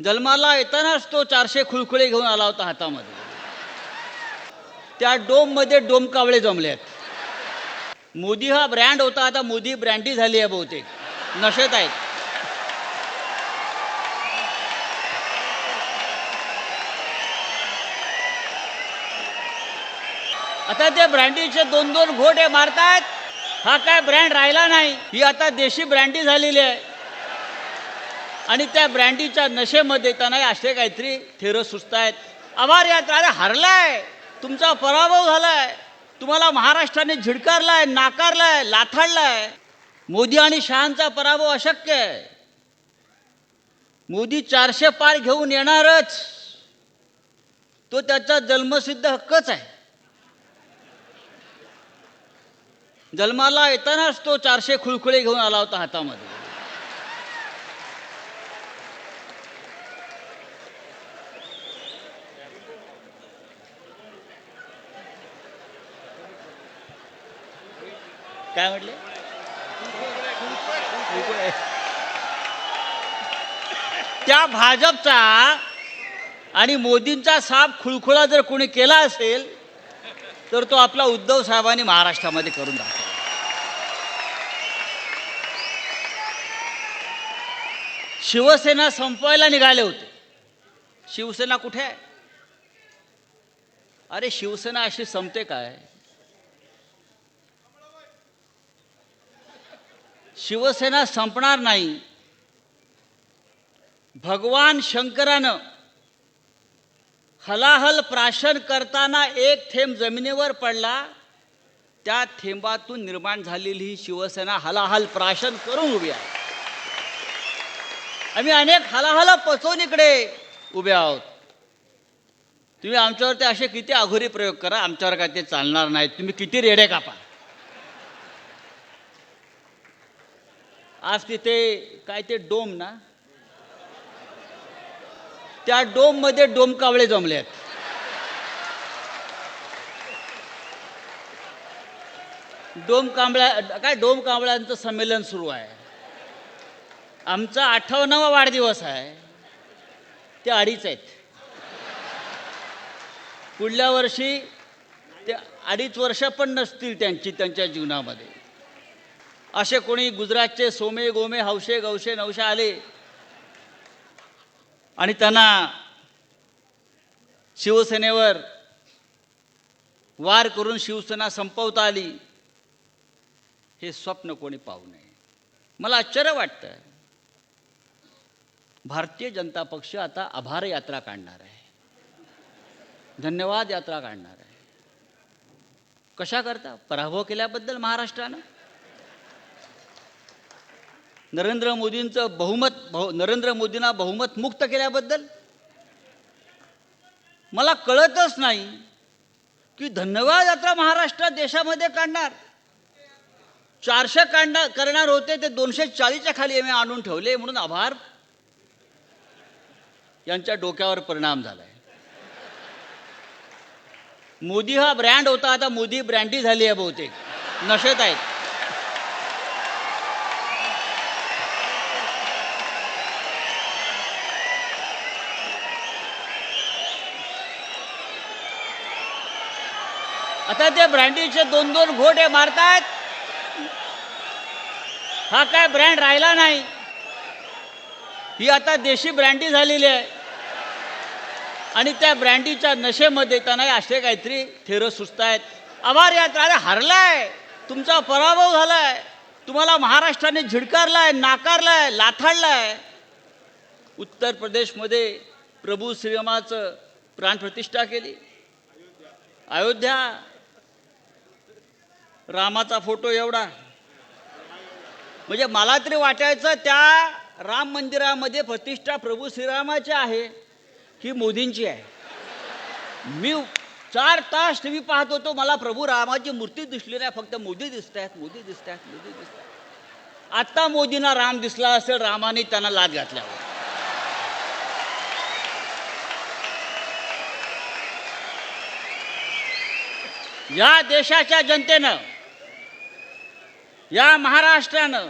जन्माला येतानाच तो चारशे खुळखुळे घेऊन आला होता हातामध्ये. त्या डोममध्ये डोम कावळे जमले आहेत. मोदी हा ब्रँड होता आता मोदी ब्रँडी झाली आहे बहुतेक. नशेत आहेत. आता ते ब्रँडीचे दोन दोन घोटे मारतायत. हा काय ब्रँड राहिला नाही. ही आता देशी ब्रँडी झालेली आहे. आणि त्या ब्रँडीच्या नशेमध्ये त्यांना असे काहीतरी थेरं सुचतायत. आभार यात्रा अरे हरलाय. तुमचा पराभव झालाय. तुम्हाला महाराष्ट्राने झिडकारलाय नाकारलाय लाथाडलाय. मोदी आणि शहांचा पराभव अशक्य आहे. मोदी चारशे पार घेऊन येणारच. तो त्याचा जन्मसिद्ध हक्कच आहे. जन्माला येतानाच तो चारशे खुळखुळे घेऊन आला होता हातामध्ये. काय म्हटले? त्या भाजपचा आणि मोदींचा साप खुळखुळा जर कोणी केला असेल तर तो आपला उद्धव साहेबांनी महाराष्ट्रामध्ये करून दाखवला. शिवसेना संपवायला निघाले होते. शिवसेना कुठे आहे? अरे शिवसेना अशी संपते काय? शिवसेना संपणार नाही. भगवान शंकरानं हलाहल प्राशन करताना एक थेंब जमिनीवर पडला त्या थेंबातून निर्माण झालेली ही शिवसेना हलाहल प्राशन करून उभी आहे. आम्ही अनेक हलाहल पचवून इकडे उभे आहोत. तुम्ही आमच्यावरती असे किती अघोरी प्रयोग करा आमच्यावर काय ते चालणार नाहीत तुम्ही किती रेडे कापा. आज तिथे काय ते डोम ना? त्या डोममध्ये डोम कावळे जमले आहेत. डोम कांबळ्या काय डोम कांबळ्यांचं संमेलन सुरू आहे. आमचा अठ्ठावन्नावा वाढदिवस आहे. ते अडीच आहेत. पुढल्या वर्षी ते अडीच वर्ष पण नसतील त्यांची त्यांच्या जीवनामध्ये. असे कोणी गुजरातचे सोमे गोमे हौशे गौशे नवशे आले. आणि त्यांना शिवसेनेवर वार करून शिवसेना संपवता आली. हे स्वप्न कोणी पाहू नये. मला आश्चर्य वाटतं भारतीय जनता पक्ष आता आभार यात्रा काढणार आहे. धन्यवाद यात्रा काढणार आहे. कशा करता पराभव केल्याबद्दल महाराष्ट्रानं? नरेंद्र मोदींचं बहुमत बहु नरेंद्र मोदींना बहुमत मुक्त केल्याबद्दल मला कळतच नाही की धन्यवाद यात्रा महाराष्ट्रात देशामध्ये काढणार. चारशे काढणार करणार होते ते दोनशे चाळीसच्या खाली मी आणून ठेवले म्हणून आभार. यांच्या डोक्यावर परिणाम झालाय. मोदी हा ब्रँड होता आता मोदी ब्रँडी झाली आहे बहुतेक. नशेत आहेत. आता ते ब्रँडीचे दोन दोन घोटे मारतायत. हा काय ब्रँड राहिला नाही. ही आता देशी ब्रँडी झालेली आहे. आणि त्या ब्रँडीच्या नशेमध्ये त्यांना असे काहीतरी थेरं सुचतायत. आभार यात्रा अरे हरलाय. तुमचा पराभव झालाय. तुम्हाला महाराष्ट्राने झिडकारलाय नाकारलाय लाथाडलाय. उत्तर प्रदेशमध्ये प्रभू श्रीरामाचं प्राणप्रतिष्ठा केली. अयोध्या. रामाचा फोटो एवढा. म्हणजे मला तरी वाटायचं त्या राम मंदिरामध्ये प्रतिष्ठा प्रभू श्रीरामाची आहे की मोदींची आहे. मी चार तास टी व्ही पाहत होतो मला प्रभू रामाची मूर्ती दिसली नाही फक्त मोदी दिसत आहेत मोदी दिसत आहेत मोदी दिसत आहेत आत्ता मोदींना राम दिसला असेल रामाने त्यांना लाद घातल्या. या देशाच्या जनतेनं या महाराष्ट्रानं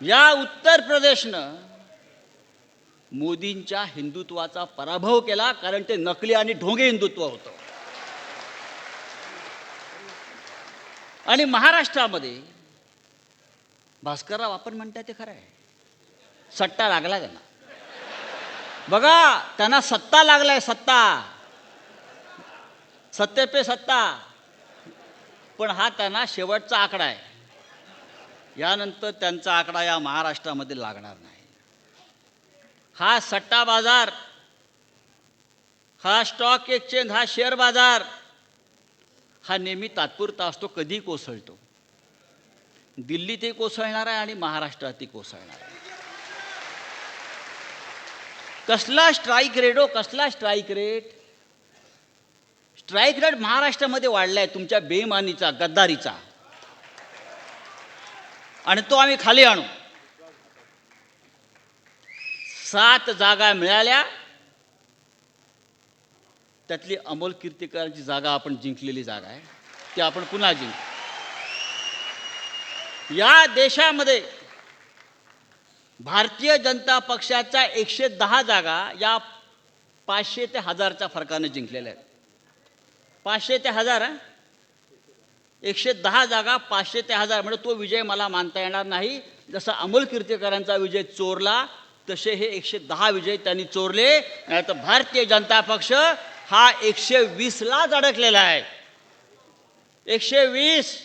या उत्तर प्रदेशनं मोदींच्या हिंदुत्वाचा पराभव केला कारण ते नकली आणि ढोंगे हिंदुत्व होतं. आणि महाराष्ट्रामध्ये भास्करराव आपण म्हणताय ते खरं आहे. सट्टा लागला त्यांना. बघा त्यांना सत्ता लागलाय सत्ता. सत्ते पे सत्ता. पण हा त्यांना शेवटचा आकडा आहे. यानंतर त्यांचा आकडा या महाराष्ट्रामध्ये लागणार नाही. हा सट्टा बाजार हा स्टॉक एक्सचेंज हा शेअर बाजार हा नेहमी तात्पुरता असतो कधी कोसळतो? दिल्लीतही कोसळणार आहे आणि महाराष्ट्रातही कोसळणार आहे. कसला स्ट्राईक रेट हो कसला स्ट्राईक रेट स्ट्राईक रेट महाराष्ट्रामध्ये वाढलाय तुमच्या बेमानीचा गद्दारीचा. आणि तो आम्ही खाली आणू. सात जागा मिळाल्या. त्यातली अमोल कीर्तिकरांची जागा आपण जिंकलेली जागा आहे. ती आपण पुन्हा जिंक. या देशामध्ये भारतीय जनता पक्षाच्या एकशे दहा जागा या पाचशे ते हजारच्या फरकाने जिंकलेल्या आहेत. पाचशे ते हजार एकशे दहा जागा पाचशे ते हजार. म्हणजे तो विजय मला मानता येणार नाही. जसा अमोल कीर्तिकरांचा विजय चोरला तसे हे एकशे दहा विजय त्यांनी चोरले. नाही तर भारतीय जनता पक्ष हा एकशे वीसलाच अडकलेला आहे. एकशे वीस.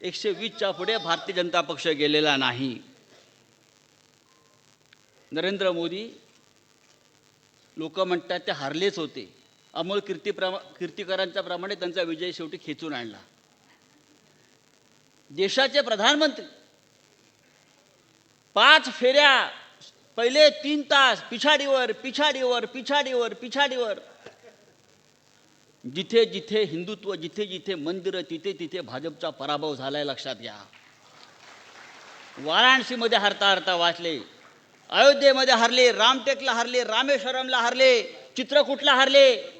एकशे वीसच्या पुढे भारतीय जनता पक्ष गेलेला नाही. नरेंद्र मोदी लोक म्हणतात ते हारलेच होते. अमोल कीर्तीप्रमा कीर्तिकरांच्या प्रमाणे त्यांचा विजय शेवटी खेचून आणला. देशाचे प्रधानमंत्री पाच फेऱ्या पहिले तीन तास पिछाडीवर पिछाडीवर पिछाडीवर पिछाडीवर. जिथे जिथे हिंदुत्व जिथे जिथे मंदिरं तिथे तिथे भाजपचा पराभव झालाय लक्षात घ्या. वाराणसीमध्ये हरता हरता वाचले अयोध्येमध्ये हरले रामटेकला हरले रामेश्वरमला हरले चित्रकूटला हरले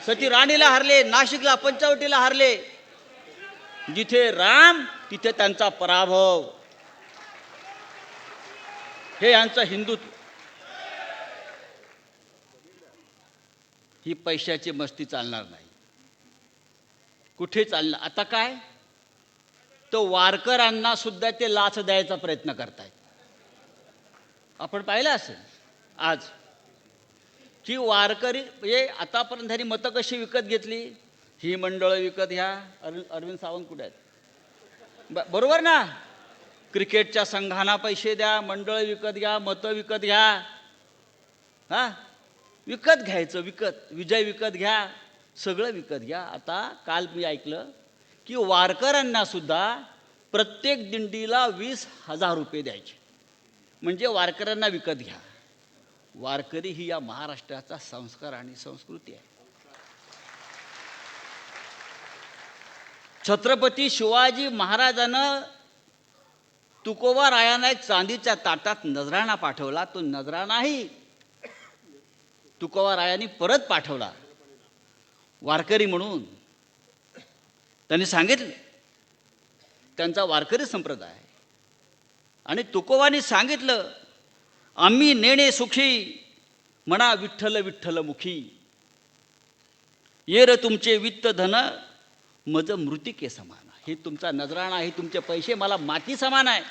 सती राणीला हरले नाशिकला पंचवटीला हरले. जिथे राम तिथे त्यांचा पराभव. हे यांचं हिंदुत्व. ही पैशाची मस्ती चालणार नाही. कुठे चालणार आता काय? तो वारकरांना सुद्धा ते लाच द्यायचा प्रयत्न करतायत. आपण पाहिलं असेल आज की वारकरी म्हणजे आतापर्यंत त्यांनी मतं कशी विकत घेतली? ही मंडळं विकत घ्या. अरविंद अरविंद सावंत कुठे आहेत? ब- बरोबर ना? क्रिकेटच्या संघांना पैसे द्या मंडळं विकत घ्या मतं विकत घ्या. हा? विकत घ्यायचं विकत. विजय विकत घ्या. सगळं विकत घ्या. आता काल मी ऐकलं की वारकऱ्यांना सुद्धा प्रत्येक दिंडीला वीस हजार रुपये द्यायचे. म्हणजे वारकऱ्यांना विकत घ्या. वारकरी ही या महाराष्ट्राचा संस्कार आणि संस्कृती आहे. छत्रपती शिवाजी महाराजानं तुकोबा रायांना एक चांदीच्या ताटात नजराणा पाठवला. तो नजराणाही तुकोबा रायांनी परत पाठवला. वारकरी म्हणून. त्यांनी सांगितलं त्यांचा वारकरी संप्रदाय आणि तुकोबाने सांगितलं आम्ही नेणे सुखी म्हणा विठ्ठल विठ्ठल मुखी. ये र तुमचे वित्त धन मज मृतिके समान. हे तुमचा नजराणा हे तुमचे पैसे मला माती समान आहे.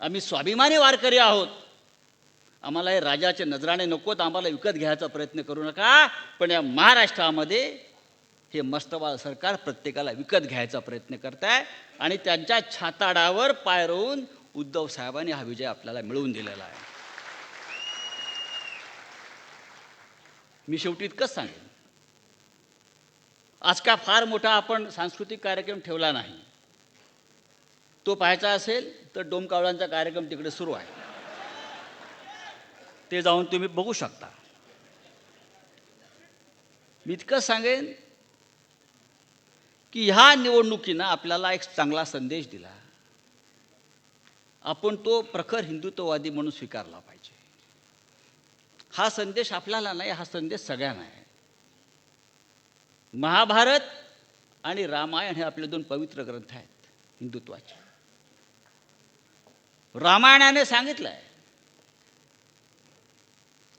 आम्ही स्वाभिमानी वारकरी आहोत. आम्हाला हे राजाचे नजराणे नकोत आम्हाला विकत घ्यायचा प्रयत्न करू नका. पण या महाराष्ट्रामध्ये हे मस्तवाल सरकार प्रत्येकाला विकत घ्यायचा प्रयत्न करत आहे आणि त्यांच्या छाताडावर पाय रोवून उद्धव साहेबांनी हा विजय आपल्याला मिळवून दिलेला आहे. मी शेवटी इतकंच सांगेन. आज का फार मोठा आपण सांस्कृतिक कार्यक्रम ठेवला नाही. तो पाहायचा असेल तर डोमकावळांचा कार्यक्रम तिकडे सुरू आहे. ते जाऊन तुम्ही बघू शकता. मी इतकंच सांगेन की ह्या निवडणुकीनं आपल्याला एक चांगला संदेश दिला. आपण तो प्रखर हिंदुत्ववादी म्हणून स्वीकारला पाहिजे. हा संदेश आपल्याला नाही हा संदेश सगळ्यांना आहे. महाभारत आणि रामायण हे आपले दोन पवित्र ग्रंथ आहेत हिंदुत्वाचे. रामायणाने सांगितलं आहे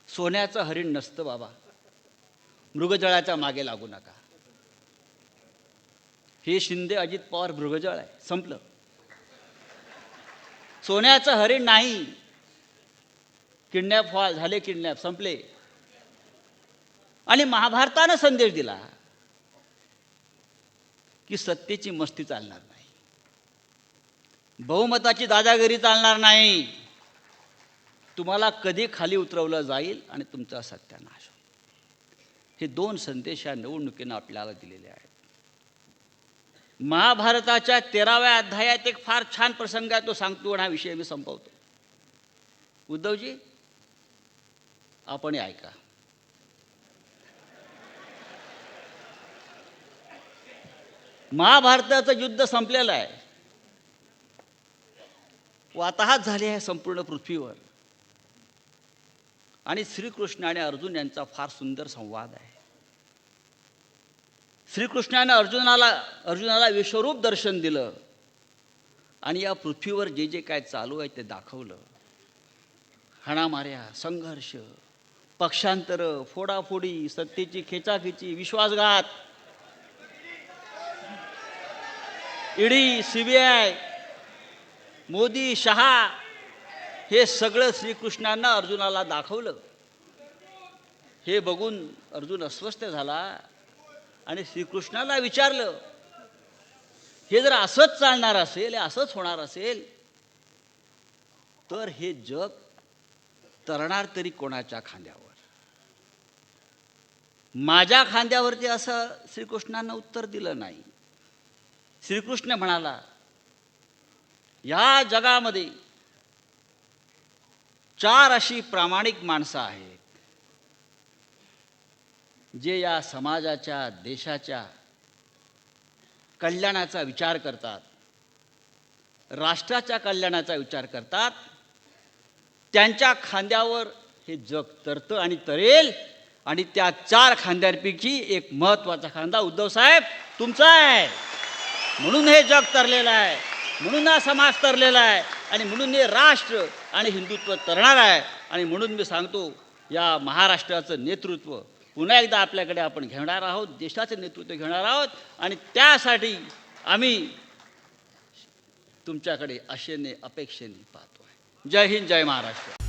सोन्याचं हरिण नसतं बाबा मृगजळाच्या मागे लागू नका. हे शिंदे अजित पवार मृगजळ आहे संपलं. सोन्याचं हरिण नाही. किडनॅप व्हा झाले किडनॅप संपले. आणि महाभारतानं संदेश दिला की सत्तेची मस्ती चालणार नाही. बहुमताची दादागिरी चालणार नाही. तुम्हाला कधी खाली उतरवलं जाईल आणि तुमचा सत्यानाश होईल. हे दोन संदेश या निवडणुकीनं आपल्याला दिलेले आहेत. महाभारताच्या तेराव्या अध्यायात एक फार छान प्रसंग आहे तो सांगतो आणि हा विषय मी संपवतो. उद्धवजी आपण ऐका. महाभारताचं युद्ध संपलेलं आहे. वाताहत झाली आहे संपूर्ण पृथ्वीवर. आणि श्रीकृष्ण आणि अर्जुन यांचा फार सुंदर संवाद आहे. श्रीकृष्णाने अर्जुनाला अर्जुनाला विश्वरूप दर्शन दिलं. आणि या पृथ्वीवर जे जे काय चालू आहे ते दाखवलं. हाणामाऱ्या संघर्ष पक्षांतर फोडाफोडी सत्तेची खेचाखेची विश्वासघात. ईडी सीबीआय मोदी शहा हे सगळं श्रीकृष्णांना अर्जुनाला दाखवलं. हे बघून अर्जुन अस्वस्थ झाला. आणि श्रीकृष्णाला विचारलं हे जर असंच चालणार असेल हे असंच होणार असेल तर हे जग तरणार तरी कोणाच्या खांद्यावर? माझ्या खांद्यावरती असं श्रीकृष्णानं उत्तर दिलं नाही. श्रीकृष्ण म्हणाला या जगामध्ये चार अशी प्रामाणिक माणसं आहेत जे या समाजाच्या देशाच्या कल्याणाचा विचार करतात राष्ट्राच्या कल्याणाचा विचार करतात त्यांच्या खांद्यावर हे जग तरतं आणि तरेल आणि त्या चार खांद्यांपैकी एक महत्त्वाचा खांदा उद्धव साहेब तुमचा आहे. म्हणून हे जग तरलेलं आहे म्हणून हा समाज तरलेला आहे आणि म्हणून हे राष्ट्र आणि हिंदुत्व तरणार आहे. आणि म्हणून मी सांगतो या महाराष्ट्राचं नेतृत्व पुन्हा एकदा आपल्याकडे आपण घेणार आहोत देशाचं नेतृत्व घेणार आहोत आणि त्यासाठी आम्ही तुमच्याकडे आशेने अपेक्षेने पाहतो आहे जय हिंद जय महाराष्ट्र.